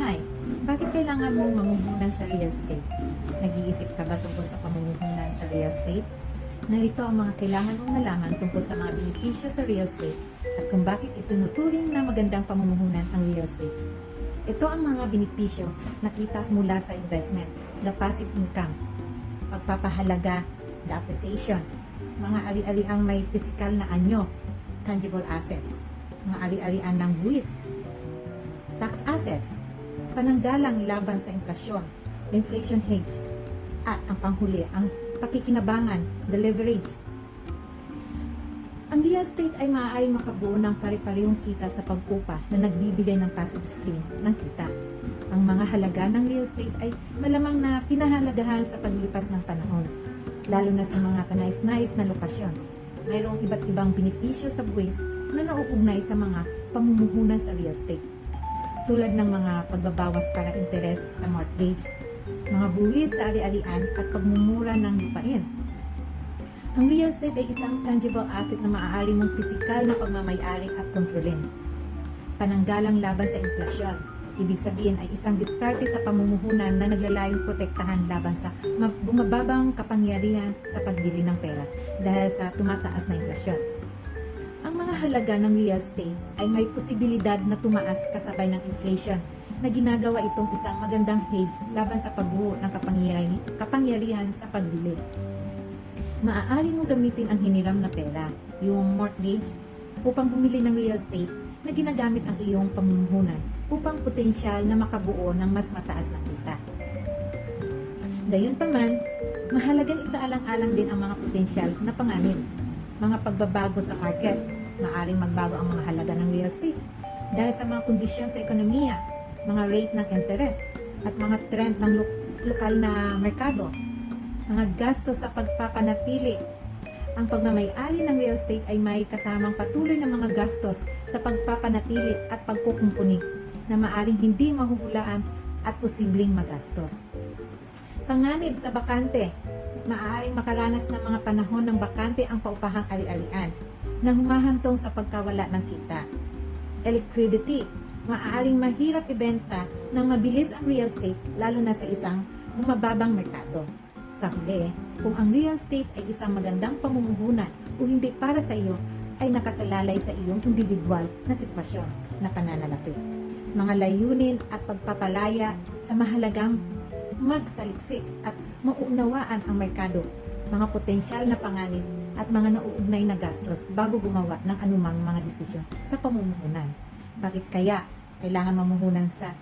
Hi, bakit kailangan mong mamumuhunan sa real estate? Nag-iisip ka ba tungkol sa pamumuhunan sa real estate? Narito ang mga kailangan mong nalaman tungkol sa mga benepisyo sa real estate at kung bakit itinuturing na magandang pamumuhunan ang real estate. Ito ang mga benepisyo na kita mula sa investment, the passive income, pagpapahalaga, the appreciation, mga ari-ariang may physical na anyo, tangible assets, mga ari-arian ng buwis, tax assets, pananggalang laban sa inflasyon, inflation hedge, at ang panghuli, ang pakikinabangan, the leverage. Ang real estate ay maaaring makabuo ng pare-parehong kita sa pagkupa na nagbibigay ng passive stream ng kita. Ang mga halaga ng real estate ay malamang na pinahalagahan sa paglipas ng panahon, lalo na sa mga kanais-nais na lokasyon. Mayroong iba't ibang benepisyo sa buwis na nauugnay sa mga pamumuhunan sa real estate tulad ng mga pagbabawas para interes sa mortgage, mga buwis sa ari-arian at pagmumura ng lupain. Ang real estate ay isang tangible asset na maaari mong pisikal na pagmamayari at kontrolin. Pananggalang laban sa inflasyon. Ibig sabihin ay isang diskarte sa pamumuhunan na naglalayong protektahan laban sa ma- bumababang kapangyarihan sa pagbili ng pera dahil sa tumataas na inflasyon. Ang mga halaga ng real estate ay may posibilidad na tumaas kasabay ng inflation na ginagawa itong isang magandang hedge laban sa pagbuo ng kapangyarihan, kapangyarihan sa pagbili. Maaari mong gamitin ang hiniram na pera, yung mortgage, upang bumili ng real estate na ginagamit ang iyong pamumuhunan upang potensyal na makabuo ng mas mataas na kita. Gayunpaman, mahalagang isaalang-alang din ang mga potensyal na panganib mga pagbabago sa market. Maaring magbago ang mga halaga ng real estate dahil sa mga kondisyon sa ekonomiya, mga rate ng interest, at mga trend ng lo- lokal na merkado. Mga gasto sa pagpapanatili. Ang pagmamayari ng real estate ay may kasamang patuloy na mga gastos sa pagpapanatili at pagkukumpuni na maaring hindi mahuhulaan at posibleng magastos. Panganib sa bakante, maaaring makaranas ng mga panahon ng bakante ang paupahang ari-arian na humahantong sa pagkawala ng kita. Liquidity, maaaring mahirap ibenta ng mabilis ang real estate lalo na sa isang bumababang merkado. Sa huli, kung ang real estate ay isang magandang pamumuhunan o hindi para sa iyo, ay nakasalalay sa iyong individual na sitwasyon na pananalapi. Mga layunin at pagpapalaya sa mahalagang magsaliksik at mauunawaan ang merkado, mga potensyal na panganib at mga nauugnay na gastos bago gumawa ng anumang mga desisyon sa pamumuhunan. Bakit kaya kailangan mamuhunan sa